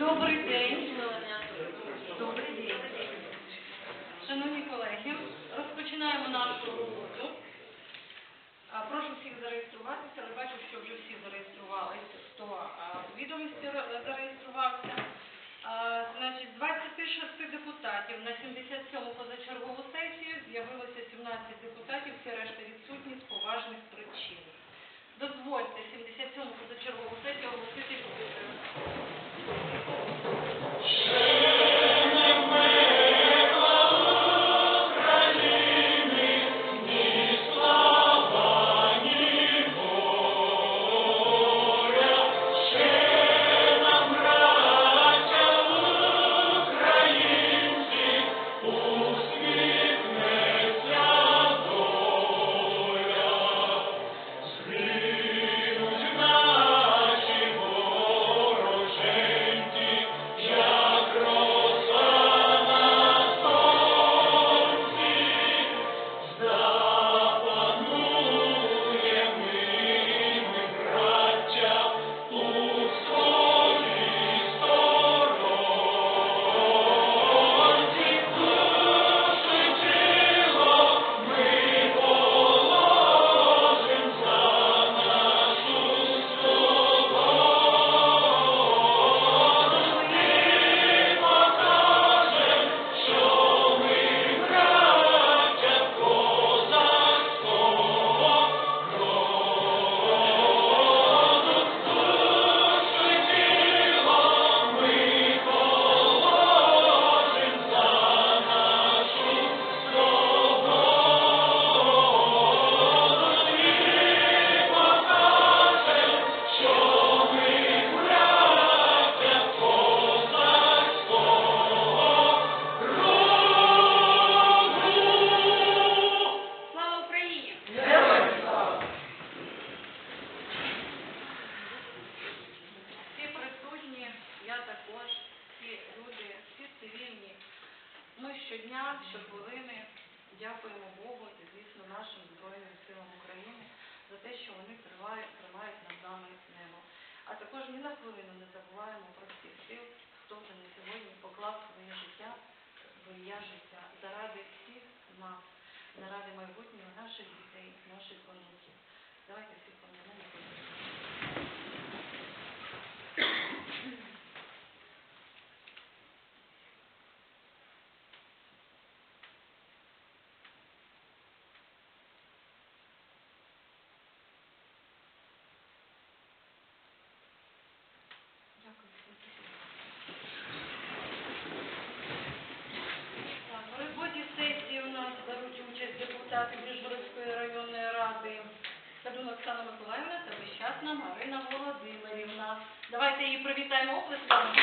Добрий день. Добрий день. Шановні колеги, розпочинаємо нашу роботу. Прошу всіх зареєструватися, але бачу, що вже всі зареєструвалися, хто відомості зареєструвався. Значить, з 26 депутатів на 77-му позачергову сесію з'явилося 17 депутатів, всі решта відсутні з поважних причин. Дозвольте 77-му позачергову сесію оголосити майбутнього наших дітей, наших онуків. Давайте всі пом'янемо. Дякую всім. Так, в роботі сесії у нас беруть участь депутати Міжгородської районної ради Кадун Оксана Миколаївна та Вещасна Марина Володимирівна. Давайте її привітаємо оплесками.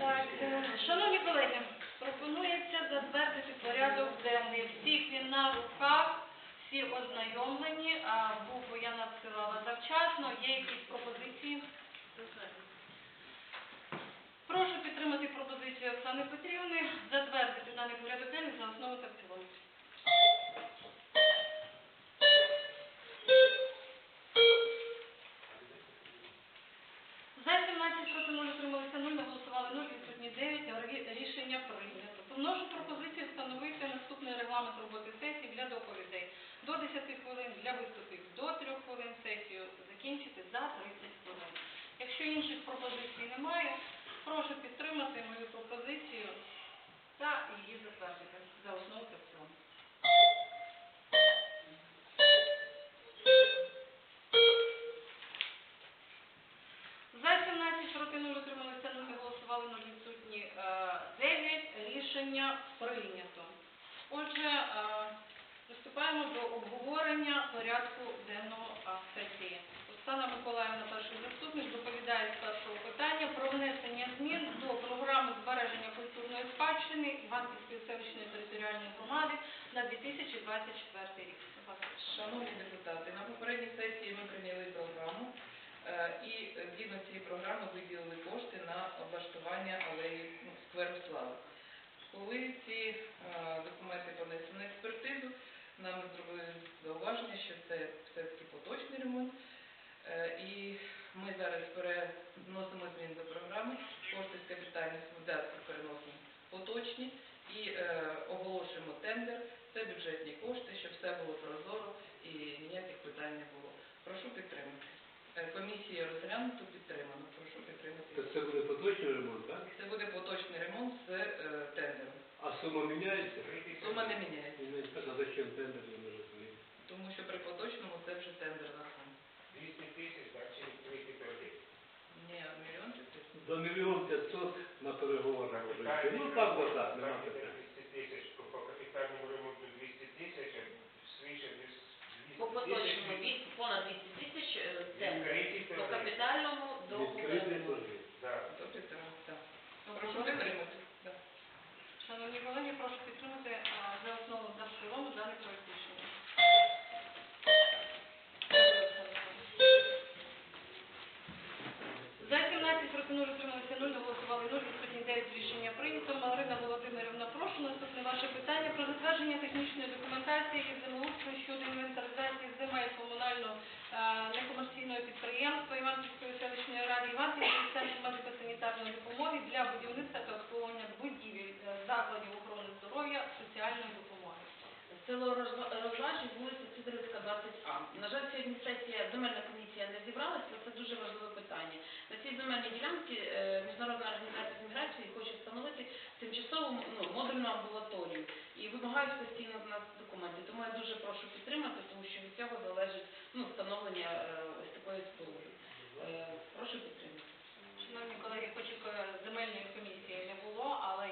Е, шановні колеги, пропонується затвердити порядок денний. Всіх він на руках, всі ознайомлені, а букву я надсилала завчасно. Є якісь пропозиції? Прошу підтримати пропозицію Оксани Петрівни, затвердити даний порядок денний за основу та в цілому. 0 утрималися 0, не голосували 0, відсутні 9, Рі- рішення прийнято. Вношу пропозицію встановити наступний регламент роботи сесії для доповідей. До 10 хвилин для виступів, до 3 хвилин сесію закінчити за 30 хвилин. Якщо інших пропозицій немає, прошу підтримати мою пропозицію та її затвердити за основу Рішення прийнято. Отже, е, приступаємо до обговорення порядку денного е, сесії. Оксана Миколаївна, перший заступник, доповідає з першого питання про внесення змін до програми збереження культурної спадщини Іванківської селищної територіальної громади на 2024 рік. Шановні депутати, на попередній сесії ми прийняли програму е, і згідно цієї програми виділили кошти на облаштування алеї ну, скверу слави. Коли ці е, документи понесли на експертизу, нам зробили зауваження, що це все-таки поточний ремонт. Е, І Ми зараз переносимо зміни до програми, кошти з капітальних видатків переносимо поточні і е, оголошуємо тендер. Це бюджетні кошти, щоб все було прозоро і ніяких питань не було. Прошу підтримати. Комісія розглянуто, підтримано. Прошу підтримати. То це буде поточний ремонт, так? Це буде поточний ремонт з е, тендером. А сума міняється? Сума не міняється. А зачем тендер, не розумію. тому що при поточному це вже тендер на сум. 200 тисяч, так, чи 200 передають? Ні, мільйон п'ятсот. До мільйон п'ятсот на переговорах вже йти. Ну так, да, так, нема питань. 200 тисяч, по по капітальному ремонту 200 тисяч, а свіше 200 По поточному від понад 200 тисяч е, тендер. Відкриті По торги. капітальному до Відкритий ремонту. торги. Із землеустрою щодо інвентаризації земель комунального е, некомерційного підприємства Іванківської селищної ради Іванківської центру медико-санітарної допомоги для будівництва та обслуговування будівель е, закладів охорони здоров'я соціальної допомоги. Село Розва- Розважі, вулиця Сидорівська, 20А. На жаль, сьогодні сесія, земельна комісія не зібралася, це дуже важливе питання. На цій земельній ділянці е, Міжнародна організація з міграції хоче встановити тимчасову ну, модульну амбулаторію і вимагають постійно з нас документи. Тому я дуже прошу підтримати, тому що від цього залежить ну, встановлення е, ось такої споруди. Е, Прошу підтримати. Шановні колеги, хоч е, земельної комісії не було, але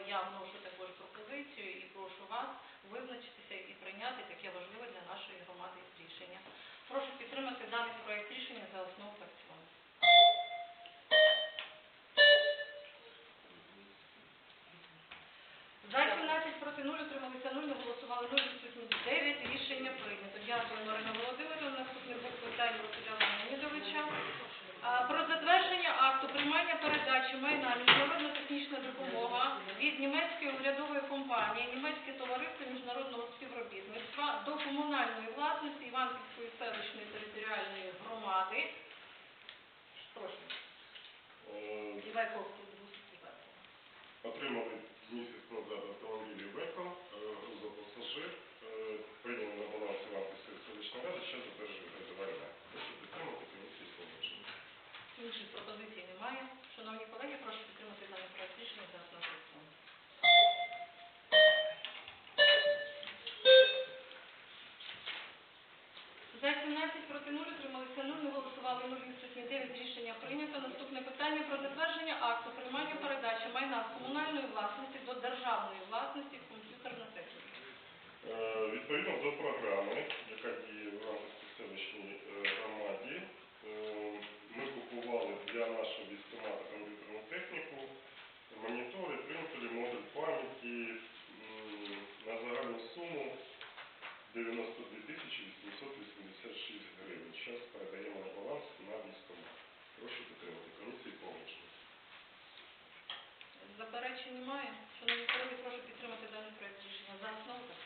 від німецької урядової компанії 11 проти 0, утрималися 0, не голосували 0, відсутні 9, рішення прийнято. Наступне питання про затвердження акту приймання передачі майна з комунальної власності до державної власності комп'ютерна техніка. Е, відповідно до програми, яка діє в рамках селищній е, громаді, е, ми купували для нашого військомата комп'ютерну техніку, монітори. 886 гривень. Зараз передаємо на баланс на військкомат. Прошу підтримати комісії погодження. Заперечень немає. Шановні колеги, прошу підтримати даний проект рішення за основу та в.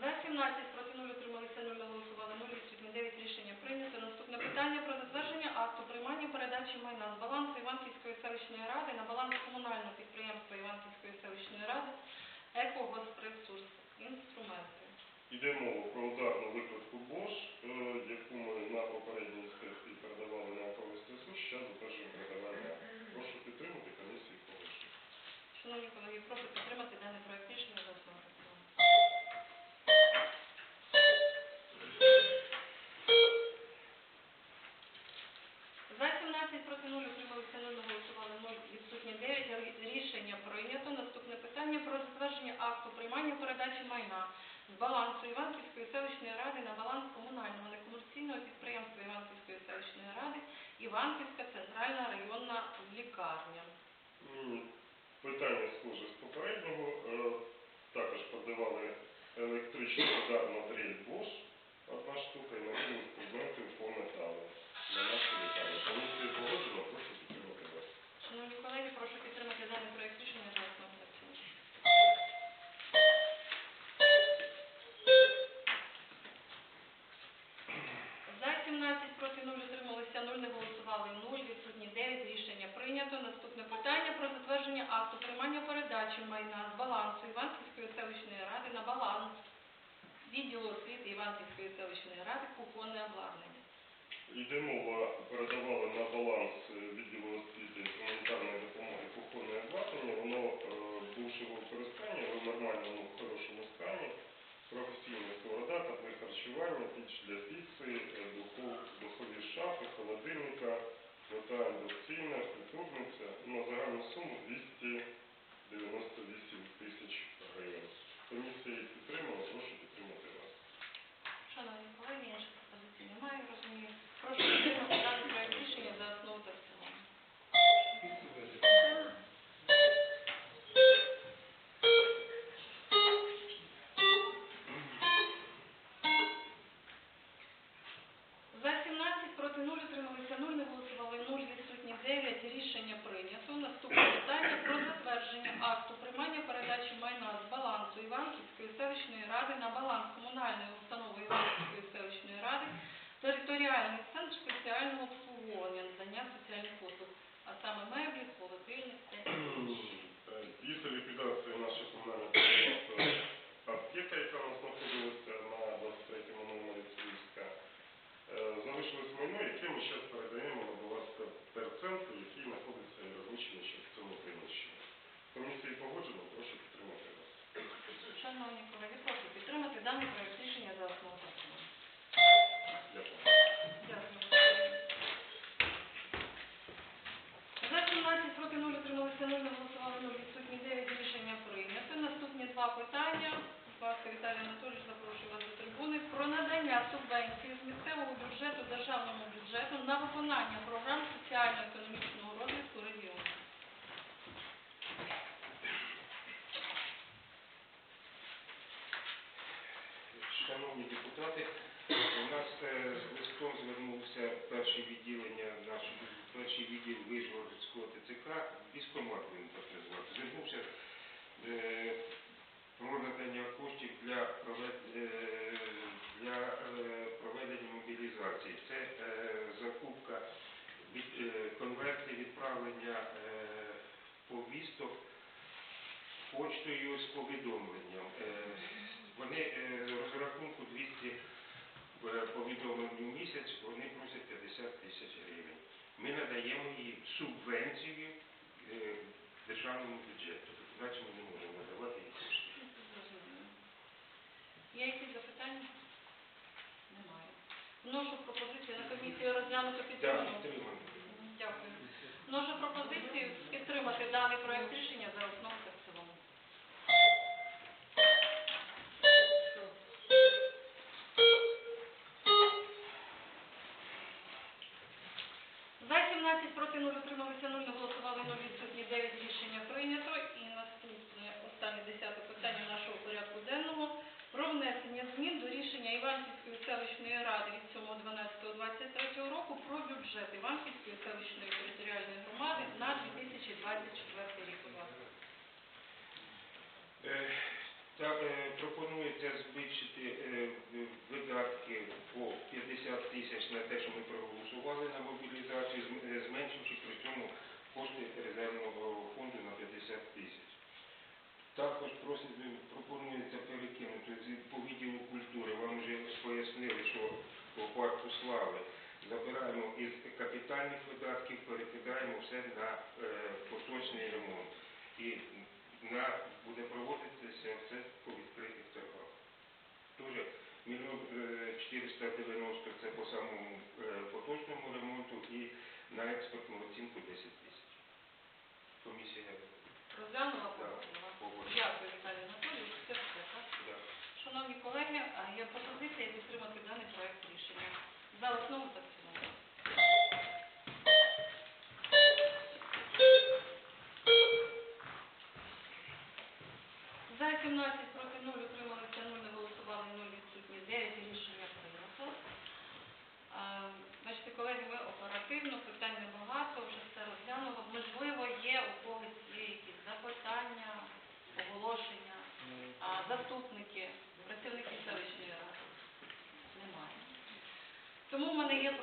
За 17 проти 0 утрималися 0, не голосували 0, відсутні 9. Рішення прийнято. Наступне питання про затвердження акту приймання передачі майна з балансу Іванківської селищної ради на баланс комунального підприємства Іванківської селищної ради «Екогосресурс. Інструменти». Йде мова про ударну викладку Bosch, е, яку ми на попередній сесії передавали на екогоспресурс, зараз затверджуємо передавання. Прошу підтримати комісії погодження. Шановні колеги, прошу підтримати даний проект рішення приймання передачі майна з балансу Іванківської селищної ради на баланс комунального некомерційного підприємства Іванківської селищної ради Іванківська центральна районна лікарня. Питання схоже з попереднього. Е, Також продавали електричну ударну дрель Bosch, одна штука, і нові інструменти по металу на нашу лікарню. Комісії погоджено, прошу підтримати вас. Шановні колеги, прошу підтримати даний проект рішення акту приймання передачі майна з балансу Іванківської селищної ради на баланс. Відділу освіти Іванківської селищної ради кухонне обладнання. Йде мова, передавали на баланс е, відділу освіти гуманітарної допомоги кухонне обладнання, воно е, бувши в використанні, в хорошому стані, професійна сковорода, капли харчування, піч для піци, е, духові шафи, холодильника, мета індукційна, культурниця, на загальну суму 200 проти 0, утрималися 0, не голосували 0, відсутні 9. Рішення прийнято. Наступне питання про затвердження акту приймання передачі майна з балансу Іванківської селищної ради на баланс комунальної установи Іванківської селищної ради територіальний центр спеціального обслуговування надання соціальних послуг, а саме меблі, холодильник, техніки. Е, Після ліквідації нашої комунальної підприємства аптека, яка у нас знаходилася на 23-му номері Цивільська, е, залишилось майно, яке ми зараз передаємо на баланс терцентру, який знаходиться і розміщений ще в цьому приміщенні. Комісії погоджено, прошу підтримати вас. Шановні колеги, прошу підтримати даний проект рішення за основу та в цілому. Дякую. Дякую. За 17 проти 0 утрималися 0, не голосували 0, відсутні 9, рішення прийнято. Наступні два питання. Будь ласка, Віталій Анатолійович, запрошую вас до трибуни. Про надання субвенції з місцевого бюджету державному бюджету на виконання програм соціально-економічного розвитку регіону. Шановні депутати, у нас е, з листом звернувся перше відділення наш перший відділ Вижгородського ТЦК, військомат він так назвати. Звернувся е, про надання коштів для провед- е, для е, проведення мобілізації. Це е, закупка від- е, конверти відправлення е, повісток почтою з повідомленням. Е, Вони е, розрахунку 200 е, повідомлень в місяць, вони просять 50 тисяч гривень. Ми надаємо їм субвенцію е, державному бюджету. Іначе ми не можемо надавати їм кошти. Є якісь запитання? Немає. Вношу пропозицію на комісію розглянути підтримано. Дякую. Вношу пропозицію підтримати даний проект рішення проти 0 утрималися 0, не голосували 0, відсутні 9, рішення прийнято. І наступне, останнє десяте питання нашого порядку денного про внесення змін до рішення Іванківської селищної ради від 7.12.23 року про бюджет Іванківської селищної територіальної громади на 2024 рік. Будь. Е, е, пропонується збільшити е, видатки по 50 тисяч на те, що ми проголосували на мобілізацію, зм- е, зменшивши при цьому кошти резервного фонду на 50 тисяч. Також просить, е, пропонується перекинути по відділу культури. Вам вже пояснили, що по парку слави забираємо із капітальних видатків, перекидаємо все на е, поточний ремонт. І на, буде проводитися все по відкритих торгах. Дуже мільйон е, 490 це по самому е, поточному ремонту і на експортну оцінку 10 тисяч. Комісія Розглянула погодила. Дякую, Віталій Анатолійович. Це все, так? Шановні колеги, є пропозиція підтримати даний проект рішення. За основу та в цілому. За 17 проти 0 утрималися 0, не голосували 0, відсутні 9, рішення прийнято. А, Бачите, колеги, ми оперативно, питань небагато, вже все розглянули. Можливо, є у когось є якісь запитання, оголошення, а, заступники, працівники селищної ради. Немає. Тому